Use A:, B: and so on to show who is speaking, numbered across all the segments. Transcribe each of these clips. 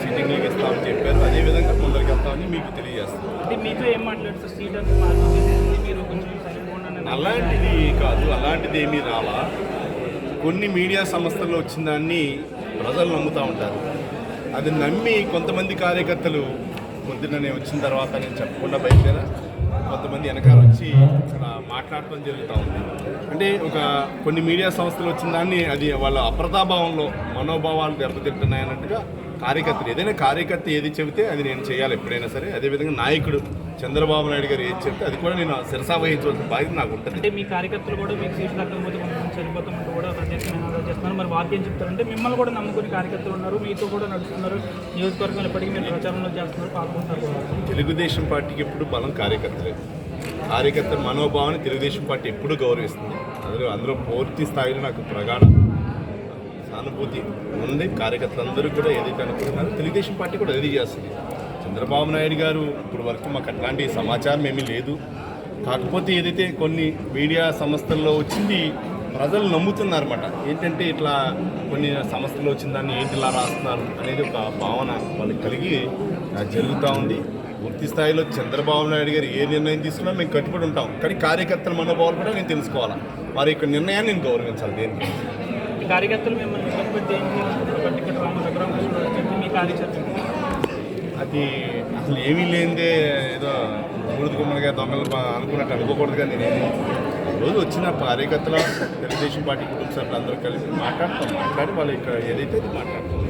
A: Seating leg ఇస్తామని చెప్పారు. అదేవిధంగా ముందరికి వెళ్తామని మీకు తెలియజేస్తాం. మీతో ఏం మాట్లాడుతారు
B: అలాంటిది కాదు అలాంటిది ఏమీ రాలా. కొన్ని మీడియా సంస్థల్లో వచ్చిన దాన్ని ప్రజలు నమ్ముతూ ఉంటారు. అది నమ్మి కొంతమంది కార్యకర్తలు పొద్దున్న నేను వచ్చిన తర్వాత నేను చెప్పకుండా బయలుదేరా. కొంతమంది వెనకాల వచ్చి ఇక్కడ మాట్లాడటం జరుగుతూ ఉంది. అంటే ఒక కొన్ని మీడియా సంస్థలు వచ్చిన దాన్ని అది వాళ్ళ అప్రతాభావంలో మనోభావాలు దెబ్బతింటున్నాయన్నట్టుగా కార్యకర్తలు. ఏదైనా కార్యకర్త ఏది చెబితే అది నేను చేయాలి ఎప్పుడైనా సరే. అదేవిధంగా నాయకుడు చంద్రబాబు నాయుడు గారు ఏది చెప్తే అది కూడా నేను శిరసా వహించవలసిన బాధ్యత నాకు ఉంటుంది.
A: అంటే మీ కార్యకర్తలు కూడా మీకు సీట్లు దక్కకపోతే కొంతమంది చనిపోతామంటూ కూడా ప్రత్యేక నినాదాలు చేస్తున్నారు. మరి వారికి ఏం చెప్తారంటే మిమ్మల్ని కూడా నమ్ముకుని కార్యకర్తలు ఉన్నారు మీతో కూడా నడుస్తున్నారు. నియోజకవర్గంలో ఇప్పటికీ మీరు ప్రచారంలో చేస్తున్నారు పాల్గొంటారు.
B: తెలుగుదేశం పార్టీకి ఎప్పుడు బలం కార్యకర్తలే కార్యకర్తల మనోభావాన్ని తెలుగుదేశం పార్టీ ఎప్పుడు గౌరవిస్తుంది? అందులో అందులో పూర్తి స్థాయిలో నాకు ప్రగాఢ సానుభూతి ఉంది. కార్యకర్తలందరూ కూడా ఏదైతే అనుకుంటున్నారో తెలుగుదేశం పార్టీ కూడా ఏది చేస్తుంది? చంద్రబాబు నాయుడు గారు ఇప్పుడు వరకు మాకు అట్లాంటి సమాచారం ఏమీ లేదు. కాకపోతే ఏదైతే కొన్ని మీడియా సంస్థల్లో వచ్చింది ప్రజలు నమ్ముతున్నారన్నమాట. ఏంటంటే ఇట్లా కొన్ని సంస్థలు వచ్చిన దాన్ని ఏంటి ఇలా రాస్తున్నారు అనేది ఒక భావన వాళ్ళకి కలిగి జరుగుతూ ఉంది. పూర్తి స్థాయిలో చంద్రబాబు నాయుడు గారు ఏ నిర్ణయం తీసుకున్నా మేము కట్టుబడి ఉంటాం. కానీ కార్యకర్తల మనోభావాలు కూడా నేను తెలుసుకోవాలి? వారి యొక్క నిర్ణయాన్ని నేను గౌరవించాలి దేనికి?
A: కార్యకర్తలు మిమ్మల్ని ఇబ్బంది పెట్టి ఏం టికెట్ చెప్పి మీ
B: అది అసలు ఏమీ లేనిదే ఏదో మూడు గుమ్మడిగా దొంగలు అనుకున్నట్టు అనుకోకూడదు కానీ నేను రోజు వచ్చిన కార్యకర్తల తెలుగుదేశం పార్టీ కుటుంబ సభ్యులు అందరూ కలిసి మాట్లాడతాం మాట్లాడి వాళ్ళు ఇక్కడ ఏదైతే అది మాట్లాడతాం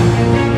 C: Thank you.